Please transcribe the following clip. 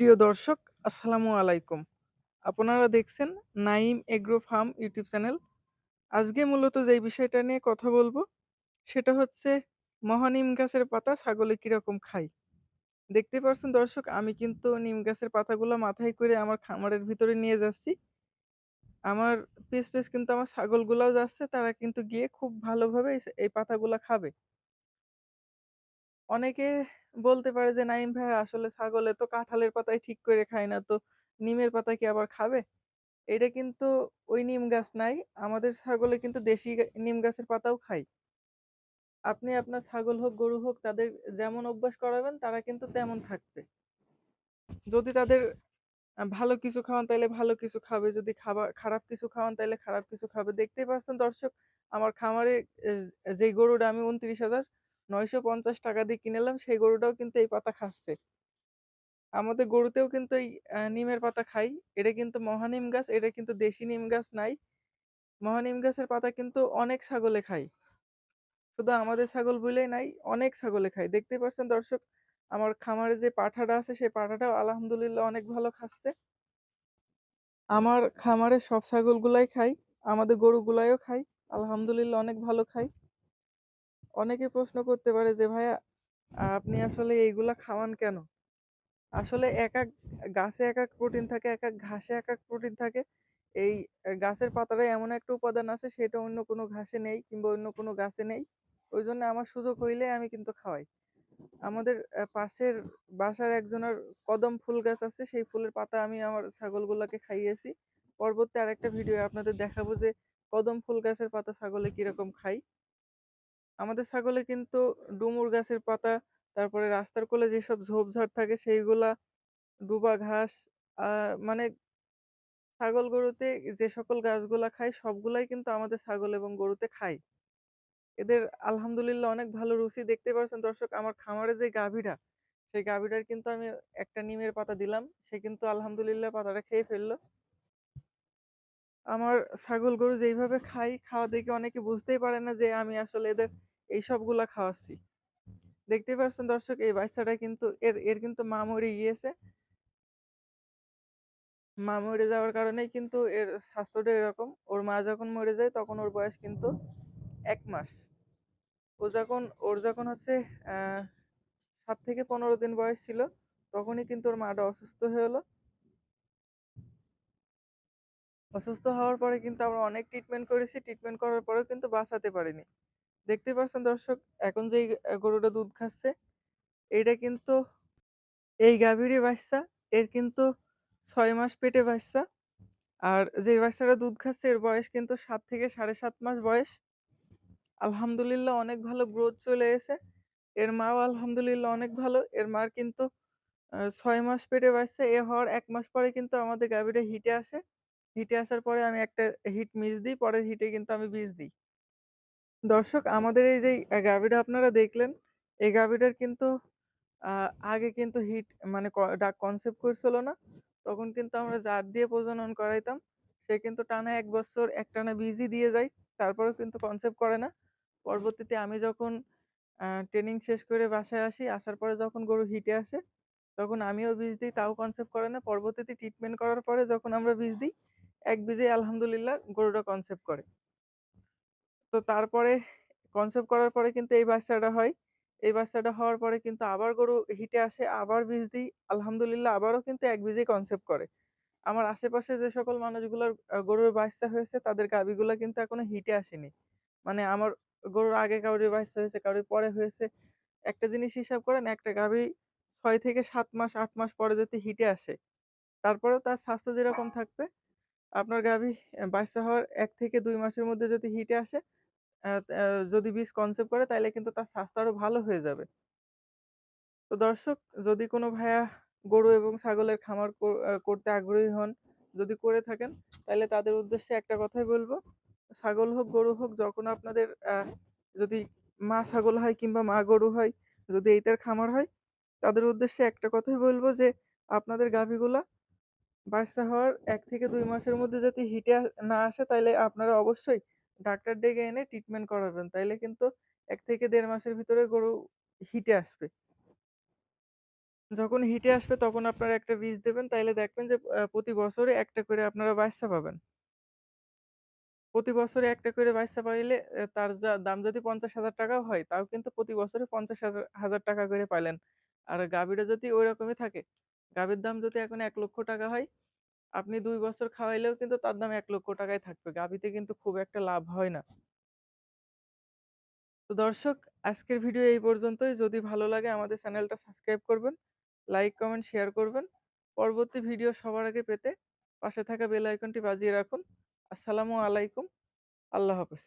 প্রিয় দর্শক, আসসালামু আলাইকুম। আপনারা দেখছেন Naim agro farm YouTube channel. আজকে মূলত যেই বিষয়টা নিয়ে কথা বলব, সেটা হচ্ছে মহানিম গাছের পাতা ছাগলে কীরকম খায়? দেখতে পারছেন দর্শক আমি কিন্তু নিম গাছের পাতাগুলো মাথায় করে আমার খামারের ভিতরে নিয়ে যাচ্ছি। আমার পেছ, পেছ কিন্তু আমার ছাগলগুলাও যাচ্ছে তারা কিন্তু গিয়ে খুব ভালোভাবে এই পাতাগুলা খাবে। অনেকে বলতে পারে যে, "নাঈম ভাই আসলে ছাগলে তো কাঁঠালের পাতায় ঠিক করে খায় না, তো নিমের পাতা কি আবার খাবে?" এটা কিন্তু ওই নিম গাছ নাই। আমাদের ছাগলে কিন্তু দেশি নিম গাছের পাতাও খায়। আপনি আপনার ছাগল হোক, গরু হোক তাদের যেমন অভ্যাস করাবেন তারা কিন্তু তেমন থাকবে। যদি তাদের ভালো কিছু খাওয়ান তাইলে ভালো কিছু খাবে। যদি খাবার খারাপ কিছু খাওয়ান তাইলে খারাপ কিছু খাবে। দেখতেই পারছেন দর্শক আমার খামারে যেই গরুটা আমি ৳২৯,৯৫০ দিয়ে কিনলাম সেই গরুটাও কিন্তু এই পাতা খাচ্ছে। আমাদের গরুতেও কিন্তু এই নিমের পাতা খায়। এটা কিন্তু মহানিম গাছ, এটা কিন্তু দেশি নিম গাছ নাই। মহানিম গাছের পাতা কিন্তু অনেক ছাগলে খায়। শুধু আমাদের ছাগল বলেই নাই, অনেক ছাগলে খায়। দেখতেই পারছেন দর্শক আমার খামারে যে পাঠাটা আছে সেই পাঠাটাও আলহামদুলিল্লাহ অনেক ভালো খাচ্ছে। আমার খামারে সব ছাগলগুলাই খায়। আমাদের গরুগুলাও খাই আলহামদুলিল্লাহ অনেক ভালো খায়। অনেকে প্রশ্ন করতে পারে যে, "ভাইয়া আপনি আসলে এইগুলা খাওয়ান কেন?" আসলে এক এক গাছে এক এক প্রোটিন থাকে, এক এক ঘাসে একেক প্রোটিন থাকে। এই গাছের পাতারই এমন একটা উপাদান আছে সেটা অন্য কোনো ঘাসে নেই কিংবা অন্য কোনো গাছে নেই। ওইজন্য আমার সুযোগ হইলে আমি কিন্তু খাওয়াই। আমাদের পাশের বাসার একজনের কদম ফুল গাছ আছে, সেই ফুলের পাতা আমি আমার ছাগলগুলাকে খাইয়েছি। পরবর্তী আরেকটা ভিডিও আপনাদের দেখাবো যে কদম ফুল গাছের পাতা ছাগলে কীরকম খায়। আমাদের ছাগলে কিন্তু ডুমুর গাছের পাতা, তারপরে রাস্তার কোলে যেসব ঝোপঝাড় থাকে সেইগুলা, ডুবা ঘাস মানে ছাগল গরুতে যে সকল গাছগুলা খায় সবগুলাই কিন্তু আমাদের ছাগল এবং গরুতে খায়। এদের আলহামদুলিল্লাহ অনেক ভালো রুচি দেখতে পাচ্ছেন দর্শক আমার খামারে যে গাভীটা, সেই গাভীটার কিন্তু আমি একটা নিমের পাতা দিলাম। সে কিন্তু আলহামদুলিল্লাহ পাতাটা খেয়ে ফেলল। আমার ছাগল গরু যেইভাবে খাই খাওয়া দেখে অনেকে বুঝতেই পারে না যে আমি আসলে এদের এইসবগুলা খাওয়াচ্ছি। দেখতেই পাচ্ছেন দর্শক এই বাচ্চাটা কিন্তু এর এর কিন্তু মা মরে গিয়েছে। মা মরে যাওয়ার কারণেই কিন্তু এর স্বাস্থ্যটা এরকম। ওর মা যখন মরে যায় তখন ওর বয়স কিন্তু এক মাস। ও যখন ওর যখন হচ্ছে সাত থেকে ১৫ দিন বয়স ছিল, তখনই কিন্তু ওর মাটা অসুস্থ হয়ে হলো। অসুস্থ হওয়ার পরে কিন্তু আমরা অনেক ট্রিটমেন্ট করেছি। ট্রিটমেন্ট করার পরেও কিন্তু বাঁচাতে পারিনি। দেখতেই পাচ্ছেন দর্শক এখন আ গরুটা দুধ খাচ্ছে, এটা কিন্তু এই গাভীরই বাচ্চা। এর কিন্তু ছয় মাস পেটে বাচ্চা। আর যে বাচ্চাটা দুধ খাচ্ছে এর বয়স কিন্তু সাত থেকে ৭.৫ মাস বয়স। আলহামদুলিল্লাহ অনেক ভালো গ্রোথ চলে এসে। এর মাও আলহামদুলিল্লাহ অনেক ভালো। এর মার কিন্তু ছয় মাস পেটে বাচ্চা। এ হওয়ার এক মাস পরে কিন্তু আমাদের গাভীটা হিটে আসে। হিটে আসার পরে আমি একটা হিট মিস দিই। পরের হিটে কিন্তু আমি বীজ দিই। দর্শক আমাদের এই আ গাভীটা আপনারা দেখলেন, এই গাভীটার কিন্তু আগে কিন্তু হিট মানে ডাক কনসেপ্ট করছিল না। তখন কিন্তু আমরা জাত দিয়ে প্রজনন করাইতাম। সে কিন্তু টানা এক বছর একটানা বীজই দিয়ে যায়। তারপরেও কিন্তু কনসেপ্ট করে না। পরবর্তীতে আমি যখন ট্রেনিং শেষ করে বাসায় আসি, আসার পরে যখন গরু হিটে আসে, তখন আমিও বীজ দিই তাও কনসেপ্ট করে না। পরবর্তীতে ট্রিটমেন্ট করার পরে যখন আমরা বীজ দিই, এক বীজেই আলহামদুলিল্লাহ গরুটা কনসেপ্ট করে। তো তারপরে কনসেপ্ট করার পরে কিন্তু এই বাচ্চাটা হয়। এই বাচ্চাটা হওয়ার পরে কিন্তু আবার গরু হিটে আসে, আবার বীজ দিই। আলহামদুলিল্লাহ আবারও কিন্তু এক বীজেই কনসেপ্ট করে। আমার আশেপাশে যে সকল মানুষগুলার গরুর বাচ্চা হয়েছে তাদের গাভীগুলা কিন্তু এখনও হিটে আসেনি। মানে আমার গরুর আগে কারোর বাচ্চা হয়েছে, কারোর পরে হয়েছে। একটা জিনিস হিসাব করেন একটা গাভী ছয় থেকে সাত মাস আট মাস পরে যদি হিটে আসে, তারপরেও তার স্বাস্থ্য যেরকম থাকবে, আপনার গাভী বাচ্চা হওয়ার এক থেকে দুই মাসের মধ্যে যদি হিটে আসে, যদি বীজ কনসেপ্ট করে তাহলে কিন্তু তার স্বাস্থ্য আরও ভালো হয়ে যাবে। তো দর্শক যদি কোনো ভাইয়া গরু এবং ছাগলের খামার করতে আগ্রহী হন, যদি করে থাকেন তাহলে তাদের উদ্দেশ্যে একটা কথাই বলব ছাগল হোক, গরু হোক যখন আপনাদের যদি মা ছাগল হয় কিংবা মা গরু হয়, যদি এইটার খামার হয়, তাদের উদ্দেশ্যে একটা কথাই বলব যে আপনাদের গাভীগুলা বাচ্চা হওয়ার এক থেকে দুই মাসের মধ্যে যদি হিটে না আসে তাইলে আপনারা অবশ্যই ডাক্তার ডেকে এনে ট্রিটমেন্ট করাবেন। তাইলে কিন্তু এক থেকে দেড় মাসের ভিতরে গরু হিটে আসবে। যখন হিটে আসবে তখন আপনারা একটা বীজ দেবেন তাইলে দেখবেন যে প্রতি বছরে একটা করে আপনারা বাচ্চা পাবেন। প্রতি বছরে একটা করে বাচ্চা পাইলে তার যা দাম যদি ৳৫০,০০০ হয় তাও কিন্তু প্রতি বছরে ৳৫০,০০০ করে পাইলেন। আর গাভীটা যদি ঐরকমই থাকে, গাভীর দাম যদি এখন ৳১,০০,০০০ হয়, আপনি ২ বছর খাওয়াইলেও কিন্তু তার দাম ৳১,০০,০০০ ই থাকবে। গাভীতে কিন্তু খুব একটা লাভ হয় না। তো দর্শক আজকের ভিডিও এই পর্যন্তই। যদি ভালো লাগে আমাদের চ্যানেলটা সাবস্ক্রাইব করবেন, লাইক, কমেন্ট, শেয়ার করবেন। পরবর্তী ভিডিও সবার আগে পেতে পাশে থাকা বেল আইকনটি বাজিয়ে রাখুন। আসসালামু আলাইকুম। আল্লাহ হাফেজ।